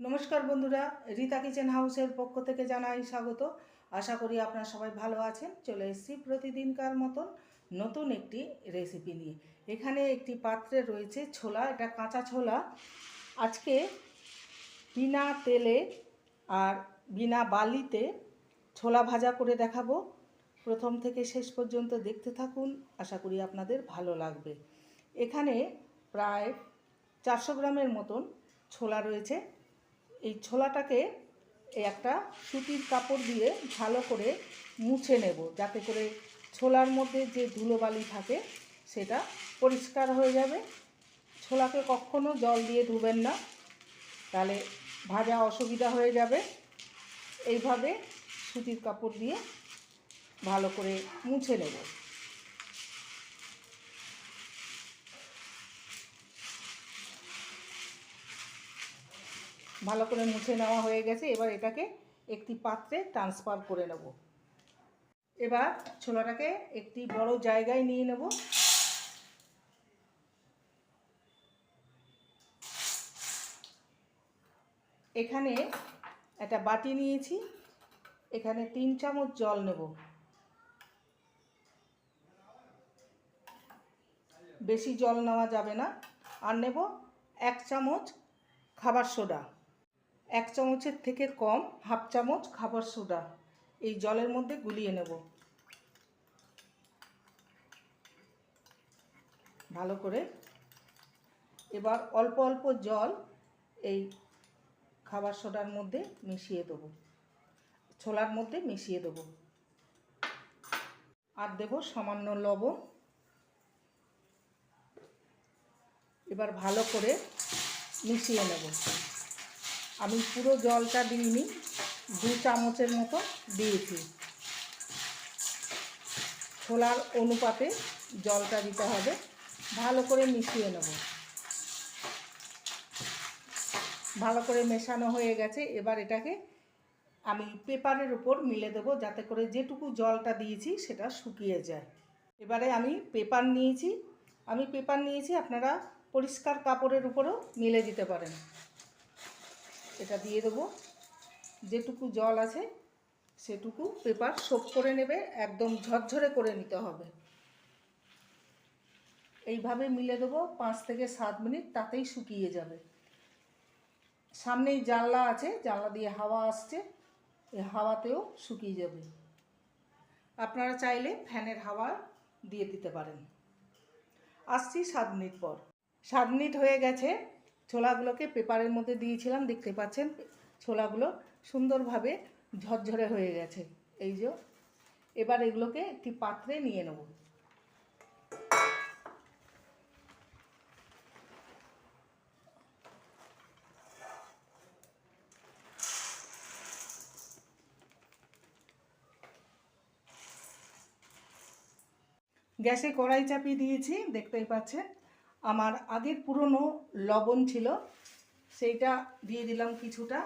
নমস্কার বন্ধুরা, রীতা কিচেন হাউসের পক্ষ থেকে জানাই স্বাগত। আশা করি আপনারা সবাই ভালো আছেন। চলে এসেছি প্রতিদিনকার মতন নতুন একটি রেসিপি নিয়ে। এখানে একটি পাত্রে রয়েছে ছোলা, এটা কাঁচা ছোলা। আজকে বিনা তেলে আর বিনা বালিতে ছোলা ভাজা করে দেখাবো। প্রথম থেকে শেষ পর্যন্ত দেখতে থাকুন, আশা করি আপনাদের ভালো লাগবে। এখানে প্রায় চারশো গ্রামের মতন ছোলা রয়েছে। এই ছোলাটাকে এই একটা সুতির কাপড় দিয়ে ভালো করে মুছে নেব, যাতে করে ছোলার মধ্যে যে ধুলোবালি থাকে সেটা পরিষ্কার হয়ে যাবে। ছোলাকে কখনো জল দিয়ে ধুবেন না, তাহলে ভাজা অসুবিধা হয়ে যাবে। এইভাবে সুতির কাপড় দিয়ে ভালো করে মুছে নেব। ভালো করে মুছে নেওয়া হয়ে গেছে। এবার এটাকে একটি পাত্রে ট্রান্সফার করে নেব। এবার ছোলাটাকে একটি বড় জায়গায় নিয়ে নেব। এখানে একটা বাটি নিয়েছি। এখানে তিন চামচ জল নেব। বেশি জল নেওয়া যাবে না। আর নেব এক চামচ খাবার সোডা। এক চামচের থেকে কম হাফ চামচ খাবার সোডা। এই জলের মধ্যে গুলিয়ে নেব। ভালো করে। এবার অল্প অল্প জল এই খাবার সোডার মধ্যে মিশিয়ে দেবো। ছোলার মধ্যে মিশিয়ে দেবো। আর দেব সামান্য লবণ। এবার ভালো করে মিশিয়ে নেব। আমি পুরো জলটা দিইনি, দু চামচের মতো দিয়েছি। ছোলার অনুপাতে জলটা দিতে হবে, ভালো করে মিশিয়ে নেব। ভালো করে মেশানো হয়ে গেছে, এবার এটাকে আমি পেপারের উপর মিলে দেবো, যাতে করে যেটুকু জলটা দিয়েছি সেটা শুকিয়ে যায়। এবারে আমি পেপার নিয়েছি, আমি পেপার নিয়েছি, আপনারা পরিষ্কার কাপড়ের উপরেও মিলে দিতে পারেন। এটা দিয়ে দেবো। যেটুকু জল আছে, সেটুকু পেপার সোপ করে নেবে, একদম ঝরঝরে করে নিতে হবে। এইভাবে মিলে দেবো, পাঁচ থেকে সাত মিনিট তাতেই শুকিয়ে যাবে। সামনেই জানলা আছে, জানলা দিয়ে হাওয়া আসছে এই হাওয়াতেও শুকিয়ে যাবে। আপনারা চাইলে ফ্যানের হাওয়া দিয়ে দিতে পারেন। আসছি সাত মিনিট পর। সাত মিনিট হয়ে গেছে ছোলাগুলোকে পেপারের মধ্যে দিয়েছিলাম, দেখতে পাচ্ছেন? ছোলাগুলো সুন্দরভাবে ঝরঝরে হয়ে গেছে। এই যে, এবার এগুলোকে একটি পাত্রে নিয়ে নেব। গ্যাসে কড়াই চাপিয়ে দিয়েছি, দেখতেই পাচ্ছেন? আমার আগের পুরনো লবণ ছিল, সেইটা দিয়ে দিলাম কিছুটা।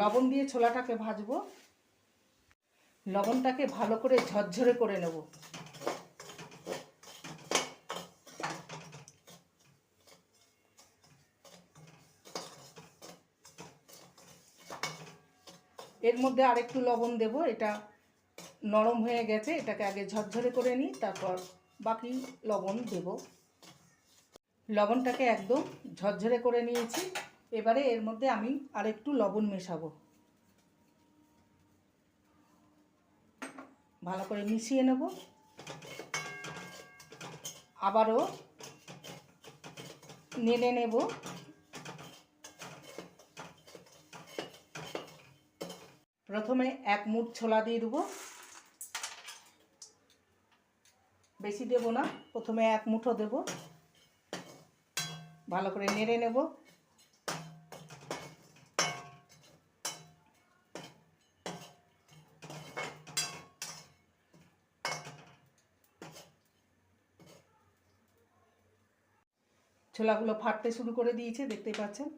লবণ দিয়ে ছোলাটাকে ভাজবো। লবণটাকে ভালো করে ঝরঝরে করে নেব। এর মধ্যে আরেকটু লবণ দেব, এটা নরম হয়ে গেছে, এটাকে আগে ঝরঝরে করে নিই, তারপর বাকি লবণ দেব। লবণটাকে একদম ঝরঝরে করে নিয়েছি, এবারে এর মধ্যে আমি আরেকটু লবণ মেশাবো। ভালো করে মিশিয়ে নেব। আবারও নেড়ে নেব। প্রথমে এক মুঠ ছোলা দিয়ে দেবো। বেশি দেব না। প্রথমে এক মুঠো দেব। ভালো করে নেড়ে নেব। ছোলাগুলো ফাটতে শুরু করে দিয়েছে, দেখতেই পাচ্ছেন।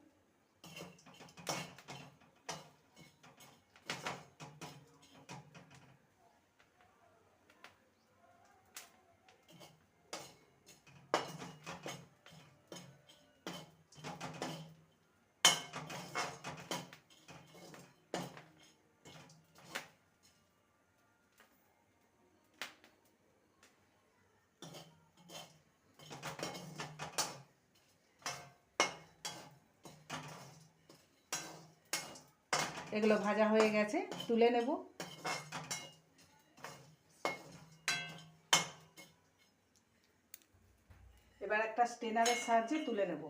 এগুলো ভাজা হয়ে গেছে তুলে নেব। এবার একটা স্টেনারের সাহায্যে তুলে নেব।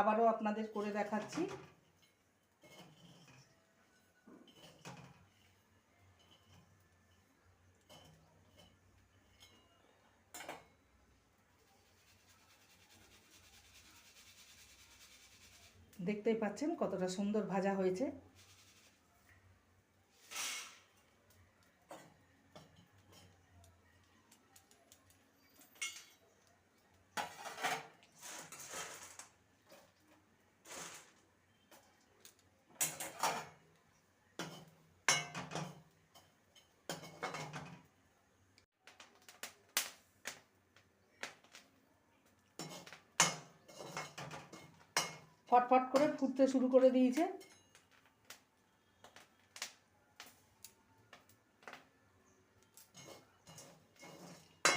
আবারও আপনাদের করে দেখাচ্ছি। দেখতেই পাচ্ছেন কতটা সুন্দর ভাজা হয়েছে। ফটফট করে ফুটতে শুরু করে দিয়েছে।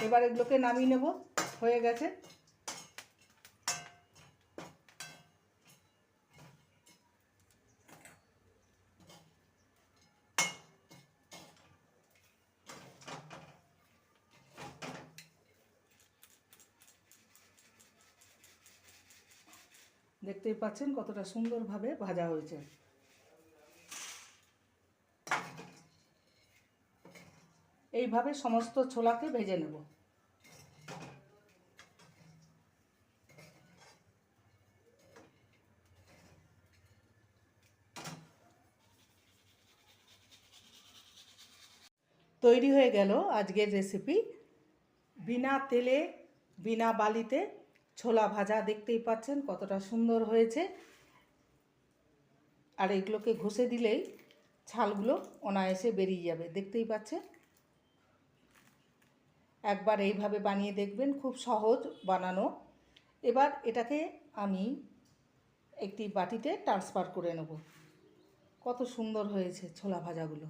এবার এগুলোকে নামিয়ে নেব হয়ে গেছে। দেখতেই পাচ্ছেন কতটা সুন্দরভাবে ভাজা হয়েছে। এইভাবে সমস্ত ছোলাকে ভেজে নেব। তৈরি হয়ে গেল আজকের রেসিপি বিনা তেলে, বিনা বালিতে ছোলা ভাজা দেখতেই পাচ্ছেন, কতটা সুন্দর হয়েছে। আর এগুলোকে ঘষে দিলেই ছালগুলো অনায়াসে বেরিয়ে যাবে, দেখতেই পাচ্ছেন। একবার এইভাবে বানিয়ে দেখবেন, খুব সহজ বানানো। এবার এটাকে আমি একটি বাটিতে ট্রান্সফার করে নেব। কত সুন্দর হয়েছে ছোলা ভাজাগুলো।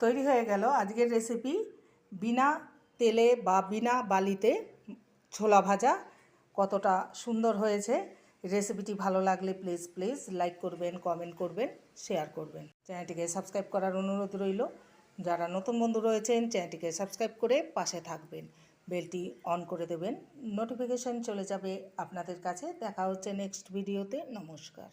তৈরি হয়ে গেল আজকের রেসিপি বিনা তেলে বা বিনা বালিতে ছোলা ভাজা কতটা সুন্দর হয়েছে। রেসিপিটি ভালো লাগলে প্লিজ প্লিজ লাইক করবেন, কমেন্ট করবেন, শেয়ার করবেন। চ্যানেলটিকে সাবস্ক্রাইব করার অনুরোধ রইল। যারা নতুন বন্ধু রয়েছেন, চ্যানেলটিকে সাবস্ক্রাইব করে পাশে থাকবেন। বেলটি অন করে দেবেন। নোটিফিকেশন চলে যাবে আপনাদের কাছে। দেখা হচ্ছে নেক্সট ভিডিওতে। নমস্কার।